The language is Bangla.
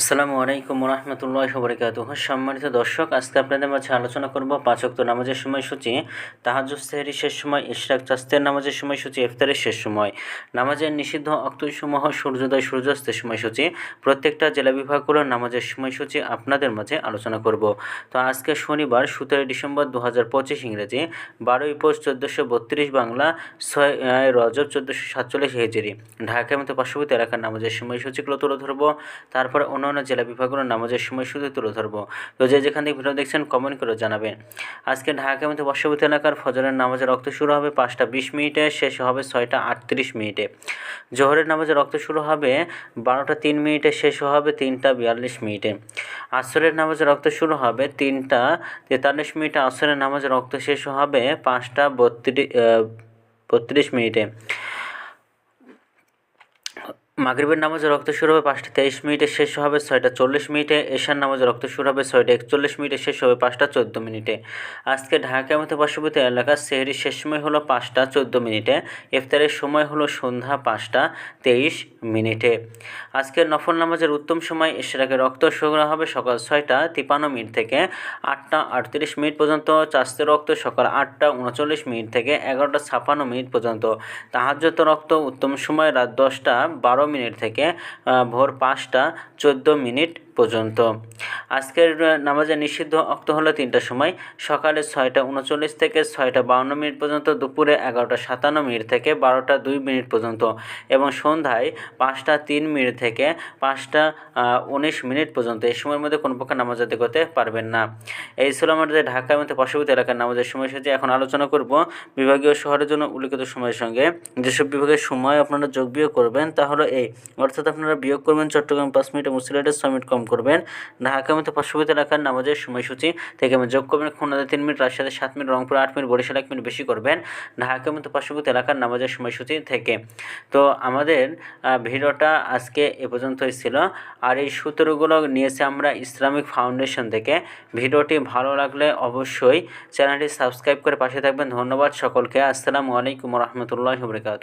আসসালামু আলাইকুম রহমতুল্লাহ বরকাত সম্মানিত দর্শক, আজকে আপনাদের মাঝে আলোচনা করব পাঁচক্ত নামাজের সময়সূচি তাহাজুদ সেহরি শেষ সময়, ইশরাক, চাস্তের নামাজের সময়সূচি, ইফতারের শেষ সময়। নামাজের নিষিদ্ধ অক্তসমূহ, সূর্যোদয়, সূর্যাস্তের সময়সূচি, প্রত্যেকটা জেলা বিভাগগুলোর নামাজের সময়সূচি আপনাদের মাঝে আলোচনা করব। তো আজকে শনিবার, সতেরোই ডিসেম্বর দু হাজার পঁচিশ ইংরেজি, বারোই পোষ চোদ্দোশো বত্রিশ বাংলা, ছয় রজব চোদ্দোশো সাতচল্লিশ হেজেরি। ঢাকা মতো পার্শ্ববর্তী এলাকার নামাজের সময়সূচিগুলো তুলে ধরবো। তারপরে অন্যান্য জেলা বিভাগগুলোর নামাজের শুধু তুলে ধরবো। তো যে যেখান থেকে ভিডিও দেখছেন কমেন্ট করে জানাবেন। আজকে ঢাকা মধ্যে বর্ষবর্তী এলাকার ফজরের নামাজের রক্ত শুরু হবে পাঁচটা বিশ মিনিটে, শেষ হবে ছয়টা আটত্রিশ মিনিটে। জোহরের নামাজের রক্ত শুরু হবে বারোটা তিন মিনিটে, শেষ হবে তিনটা বিয়াল্লিশ মিনিটে। আসরের নামাজের রক্ত শুরু হবে তিনটা তেতাল্লিশ মিনিটে, আসরের নামাজের রক্ত শেষ হবে পাঁচটা বত্রিশ বত্রিশ মিনিটে। মাগরিবের নামাজে রক্ত শুরু হবে পাঁচটা তেইশ মিনিটে, শেষ হবে ছয়টা চল্লিশ মিনিটে, এশার নামাজে রক্ত শুরু হবে ছয়টা একচল্লিশ মিনিটে, শেষ হবে পাঁচটা চোদ্দ মিনিটে। আজকে ঢাকা মতো পার্শ্ববর্তী এলাকার সেহরির শেষ সময় হলো পাঁচটা চোদ্দ মিনিটে, ইফতারের সময় হলো সন্ধ্যা পাঁচটা তেইশ মিনিটে। আজকের নফল নামাজের উত্তম সময় এশরাকে রক্ত সংগ্রহ হবে সকাল ছয়টা তিপান্ন মিনিট থেকে আটটা আটত্রিশ মিনিট পর্যন্ত চাষতে রক্ত সকাল আটটা উনচল্লিশ মিনিট থেকে এগারোটা ছাপান্ন মিনিট পর্যন্ত। তাহাজ্যত রক্ত উত্তম সময় রাত দশটা বারো মিনিট থেকে ভোর পাঁচটা চোদ্দ মিনিট পর্যন্ত। আজকের নামাজে নিষিদ্ধ অক্ত হলো তিনটার সময়। সকালে ছয়টা উনচল্লিশ থেকে ছয়টা বাউন্ন মিনিট পর্যন্ত, দুপুরে এগারোটা সাতান্ন মিনিট থেকে বারোটা দুই মিনিট পর্যন্ত এবং সন্ধ্যায় পাঁচটা তিন মিনিট থেকে পাঁচটা উনিশ মিনিট পর্যন্ত। এই সময়ের মধ্যে কোনো প্রকার নামাজ আদায় করতে পারবেন না। এই ছিল আমাদের ঢাকার মধ্যে পার্শ্ববর্তী এলাকার নামাজের সময়সূচি এখন আলোচনা করব বিভাগীয় শহরের জন্য উল্লিখিত সময়ের সঙ্গে। যেসব বিভাগের সময় আপনারা যোগ বিয়োগ করবেন, তা হলো এই অর্থাৎ আপনারা বিয়োগ করবেন চট্টগ্রাম পাঁচ মিনিট এবং সিলেটের ছয় মিনিট কম করবেন। ঢাকা মতো পার্শ্ববর্তী এলাকার নামাজের সময়সূচি থেকে যোগ করবেন। খুলনাতে তিন মিনিট, রাজশাহীতে সাত মিনিট, রংপুর আট মিনিট, বরিশাল এক মিনিট বেশি করবেন। ঢাকা মতো পার্শ্ববর্তী এলাকার নামাজের সময়সূচি থেকে। তো আমাদের ভিডিওটা আজকে এ পর্যন্তই ছিল। আর এই সূত্রগুলো নিয়েছে আমরা ইসলামিক ফাউন্ডেশন থেকে। ভিডিওটি ভালো লাগলে অবশ্যই চ্যানেলটি সাবস্ক্রাইব করে পাশে থাকবেন। ধন্যবাদ সকলকে। আসসালামু আলাইকুম রহমতুল্লাহ বরকাত